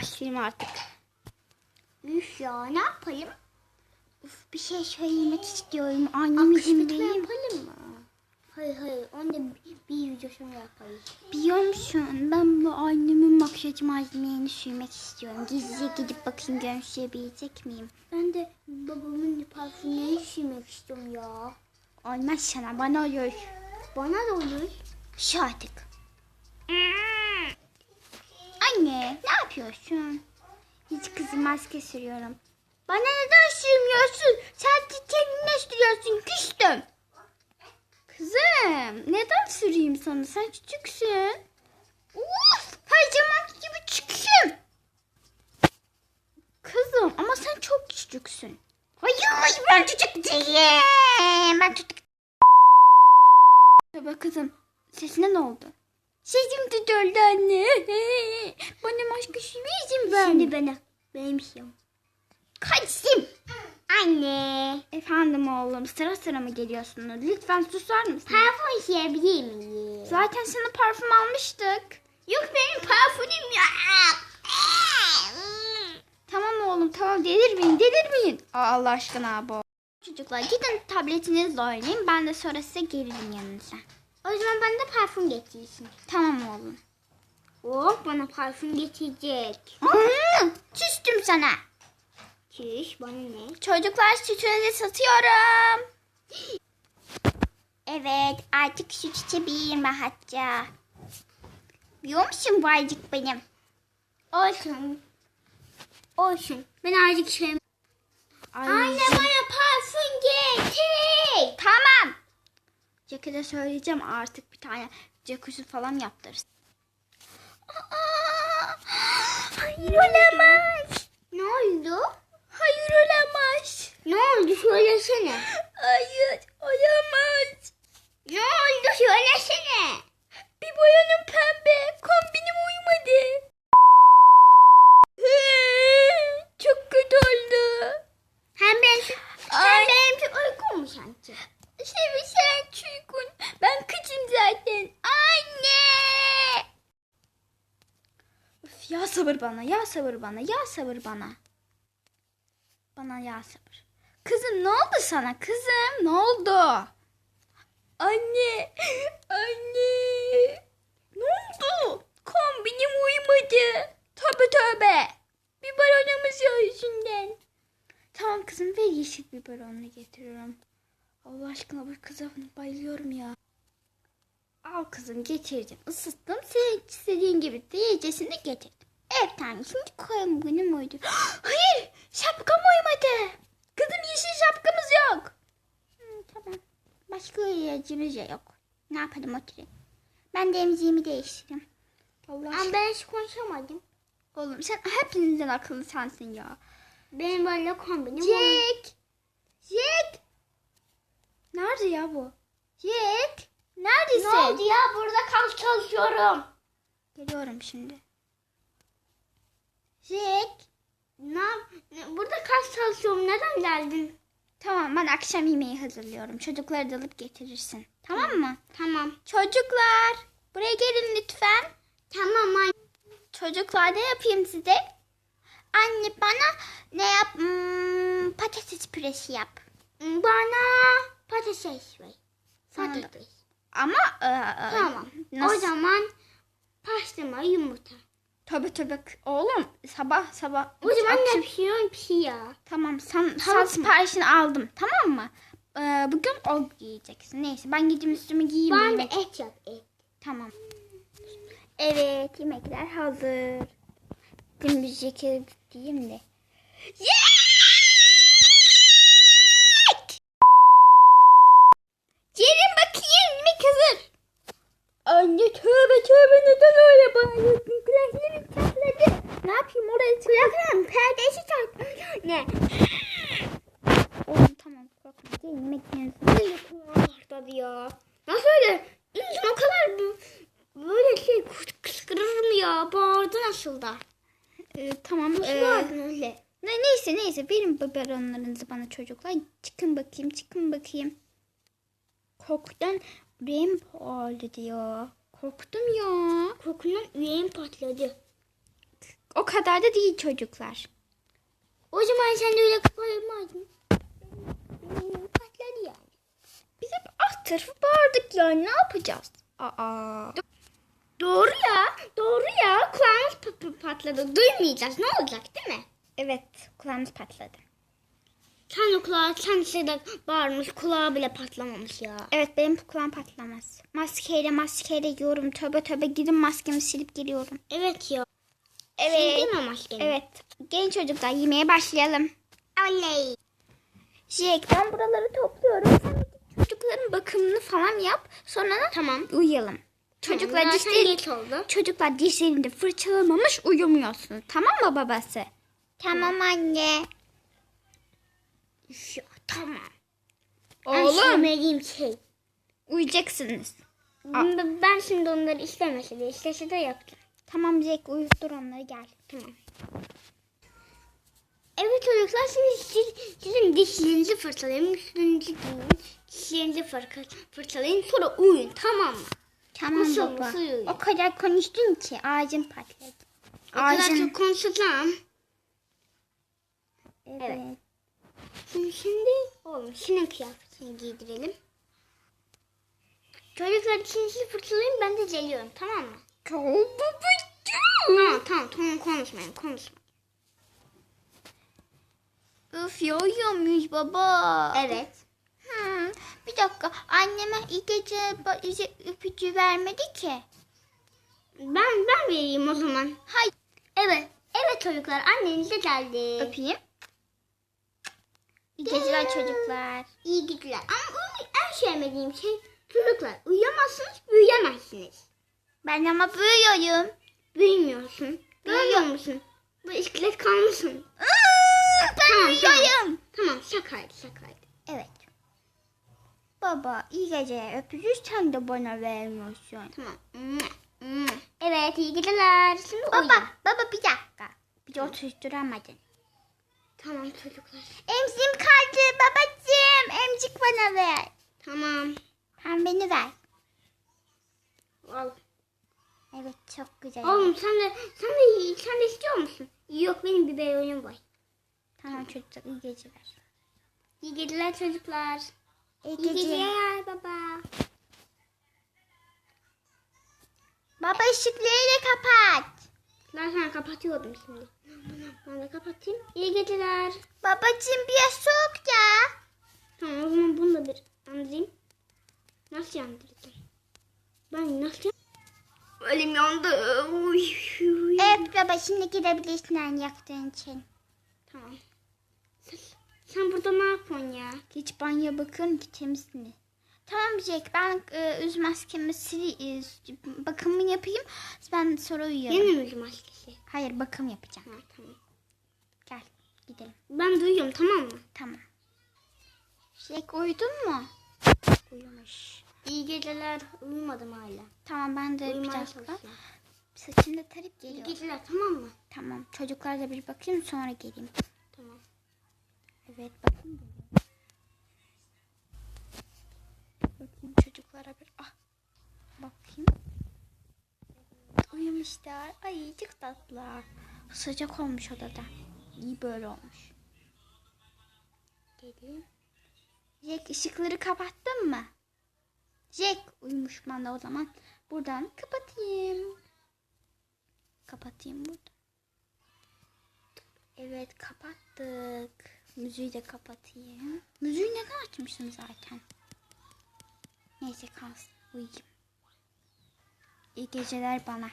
başlayayım artık. Üf ya ne yapalım? Uf, bir şey söylemek istiyorum. Annem izin yapalım mı? Hayır hayır onu da bir, bir videosunu yaparız. Biliyor musun? Ben bu annemin makyaj malzemelerini sürmek istiyorum. Gizlice gidip bakayım görüşebilecek miyim? Ben de babamın parfümlerini sürmek istiyorum ya. Olmaz sana bana olur. Bana da olur. Şu artık. Anne ne yapıyorsun? Hiç kızım maske sürüyorum. Bana neden sürmüyorsun? Sen kendine sürüyorsun küstüm. Kızım neden süreyim sana? Sen küçüksün. Uf, zaman gibi küçüksün. Kızım ama sen çok küçüksün. Hayır ben küçük değilim. Ben küçük Baba kızım sesine ne oldu? Sesim tutuldu anne. Bana başka şey izin ver. Şimdi bana. Benim şeyim. Kaçayım. Anne. Efendim oğlum sıra sıra mı geliyorsunuz? Lütfen susar mısın? Parfüm işleyebilir miyim? Zaten sana parfüm almıştık. Yok benim parfümüm yok. Tamam oğlum tamam delirmeyin delirmeyin. Aa, Allah aşkına bu. Çocuklar gidin tabletinizle oynayın. Ben de sonra size gelirim yanınıza. O zaman bana da parfüm getirsin. Tamam oğlum. Oh bana parfüm getirecek. Hmm, küstüm sana. Çüş bana ne? Çocuklar sütünüzü satıyorum. Evet artık süt içebilirim rahatça. Biliyor musun bu aycık benim? Olsun. Olsun. Ben azıcık şey... Anne bana parfüm getir. Tamam. Jack'e de söyleyeceğim artık bir tane jacuzzi falan yaptırırsın. Aa, hayır olamaz. Ne oldu? Hayır olamaz. Ne oldu söylesene. Hayır olamaz. Ne oldu söylesene. Bir boyanın pembe. Kombinim uymadı. Çok kötü oldu. Hem ben Ay. hem benimki uygun mu sanki? Şimdi sen çuykun. Ben kıçım zaten. Anne. Üf, ya bana, ya sabır bana, ya sabır bana. Bana ya sabır. Kızım ne oldu sana? Kızım ne oldu? Anne, anne. Ne oldu? Kombinim uymadı. Tövbe tövbe. Biberonumuz yüzünden. Tamam kızım ver yeşil biberonunu getiriyorum. Allah aşkına bu kıza bayılıyorum ya. Al kızım getirdim. Isıttım. Senin istediğin gibi de yiyecesini getirdim. Evet tane şimdi koyalım günüm uydu. Hayır şapkam uymadı. Kızım yeşil şapkamız yok. Hı, tamam. Başka ilacımız da yok. Ne yapalım oturayım. Ben de emziğimi değiştireyim. Allah Ama ben hiç konuşamadım. Oğlum sen hepinizden akıllı sensin ya. Benim böyle kombinim Jack. Jack. Nerede ya bu? Jack. Neredesin? Ne oldu ya? Burada kal çalışıyorum. Geliyorum şimdi. Jack. Ne, burada kal çalışıyorum. Neden geldin? Tamam ben akşam yemeği hazırlıyorum. Çocukları da alıp getirirsin. Tamam mı? Tamam. Çocuklar. Buraya gelin lütfen. Tamam anne. Çocuklar ne yapayım size? Anne bana ne yap? Hmm, patates püresi yap. Bana patates ver. Sana da- Patates. Ama e, e, Tamam. Nasıl? O zaman pastırma yumurta. Tabii tabii. Oğlum sabah sabah. O zaman akşam- ne pişiriyorum pişi ya. Tamam sen, Tamam. sen siparişini aldım tamam mı? Ee, bugün o giyeceksin. Neyse ben gideyim üstümü giyeyim. Da yemek- et yap et. Tamam. Evet yemekler hazır. Şimdi bir ceket giyeyim de. Yemek! Gelin bakayım yemek hazır. Anne tövbe tövbe neden öyle bağırıyorsun? Kulaklarım çatladı. Ne yapayım oraya Kulaklarım perdesi tak. Ne? Oğlum tamam korkma. Gel yemek yiyorsun. Tabii ya. Nasıl öyle? İnsan o kadar böyle şey kıskırır mı ya? Bağırdı nasıl da? Ee, tamam. Nasıl ee, bağırdın öyle? Ne, neyse neyse verin biberonlarınızı bana çocuklar. Çıkın bakayım çıkın bakayım. Korkudan yüreğim ağrıdı ya. Korktum ya. Kokundan üyeğim patladı. O kadar da değil çocuklar. O zaman sen de öyle koymazdın. Tarafı bağırdık ya. Ne yapacağız? Aa. Doğru ya. Doğru ya. Kulağımız pa- pa- patladı. Duymayacağız. Ne olacak değil mi? Evet kulağımız patladı. Sen kulağı sen de bağırmış. Kulağı bile patlamamış ya. Evet benim kulağım patlamaz. Maskeyle maskeyle yiyorum. Tövbe tövbe gidin maskemi silip geliyorum. Evet ya. Evet. Sildin mi maskeni? Evet. Genç çocuklar yemeğe başlayalım. Oley. Jack ben buraları topluyorum. Sen çocukların bakımını falan yap. Sonra da Tamam. uyuyalım. Çocuklar Zaten dişleri, geç oldu. çocuklar dişlerini de fırçalamamış uyumuyorsunuz. Tamam mı babası? Tamam anne. Ya, tamam. Oğlum sevmediğim şey. uyuyacaksınız. Ben ben şimdi onları istemese de istese de yapacağım. Tamam Jack uyuttur onları gel. Tamam. Evet çocuklar şimdi siz, sizin dişlerinizi fırçalayın, üstünüzü giyin, dişlerinizi fırça- fırçalayın sonra uyuyun tamam mı? Tamam Nasıl baba. nasıl? O kadar konuştun ki ağacım patladı. O kadar Ağacın- çok konuşacağım. Evet. Şimdi, şimdi oğlum senin kıyafetini giydirelim. Çocuklar dişinizi fırçalayın ben de geliyorum tamam mı? Tamam babacığım. Tamam tamam tamam konuşmayın konuşmayın. Üf ya uyuyor muyuz baba? Evet. Hmm, bir dakika anneme iyi gece öpücüğü vermedi ki. Ben ben vereyim o zaman. Hay Evet. Evet çocuklar anneniz de geldi. öpeyim. İyi geceler çocuklar. İyi geceler. Ama uy- en sevmediğim şey çocuklar uyuyamazsınız büyüyemezsiniz. Ben ama büyüyorum. Büyümüyorsun. Görmüyor musun? Bu iskelet kalmışsın. Tamam, büyüyorum. Tamam şakaydı şakaydı. Evet. Baba iyi geceler öpücüğü sen de bana vermiyorsun. Tamam. Evet iyi geceler. Şimdi Baba, uyuyun. baba bir dakika. Bir de oturtturamadın. Tamam çocuklar. Emzim kaldı babacığım. Emcik bana ver. Tamam. Pembeni ver. Al. Evet çok güzel. Oğlum sen de sen de sen de istiyor musun? Yok benim bir beyoğum var. Tamam çocuklar iyi geceler. İyi geceler çocuklar. İyi İyi geceler baba. Baba ışıkları da kapat. Ben sana kapatıyordum şimdi. Ben de kapatayım. İyi geceler. Babacığım biraz soğuk ya. Tamam o zaman bunu da bir andırayım. Nasıl yandıracağım? Ben nasıl Elim yandı. Uy, uy. Evet baba şimdi gidebilirsin en yaktığın için. Sen, burada ne yapıyorsun ya? Hiç banyo bakıyorum ki temiz mi? Tamam Jack ben e, üz maskemi sil, e, bakımını yapayım. Ben sonra uyuyalım. Yeni mi yüz maskesi? Hayır bakım yapacağım. Ha, tamam. Gel gidelim. Ben duyuyorum tamam mı? Tamam. Jack uyudun mu? Uyumuş. İyi geceler. Uyumadım hala. Tamam ben de bir Uyumaya dakika. çalışıyorum. Saçımda tarif İyi geliyor. geceler tamam mı? Tamam çocuklarla bir bakayım sonra geleyim. Evet bakayım geliyor. Bakayım çocuklara bir. Ah. Bakayım. Evet, uyumuşlar. Ay çok tatlılar. Sıcak olmuş odada. İyi böyle olmuş. Geleyim. Jack ışıkları kapattın mı? Jack uyumuş de o zaman. Buradan kapatayım. Kapatayım burada. Evet kapattık. Müziği de kapatayım. Müziği neden açmıştım zaten? Neyse kalsın. Uyuyayım. İyi geceler bana.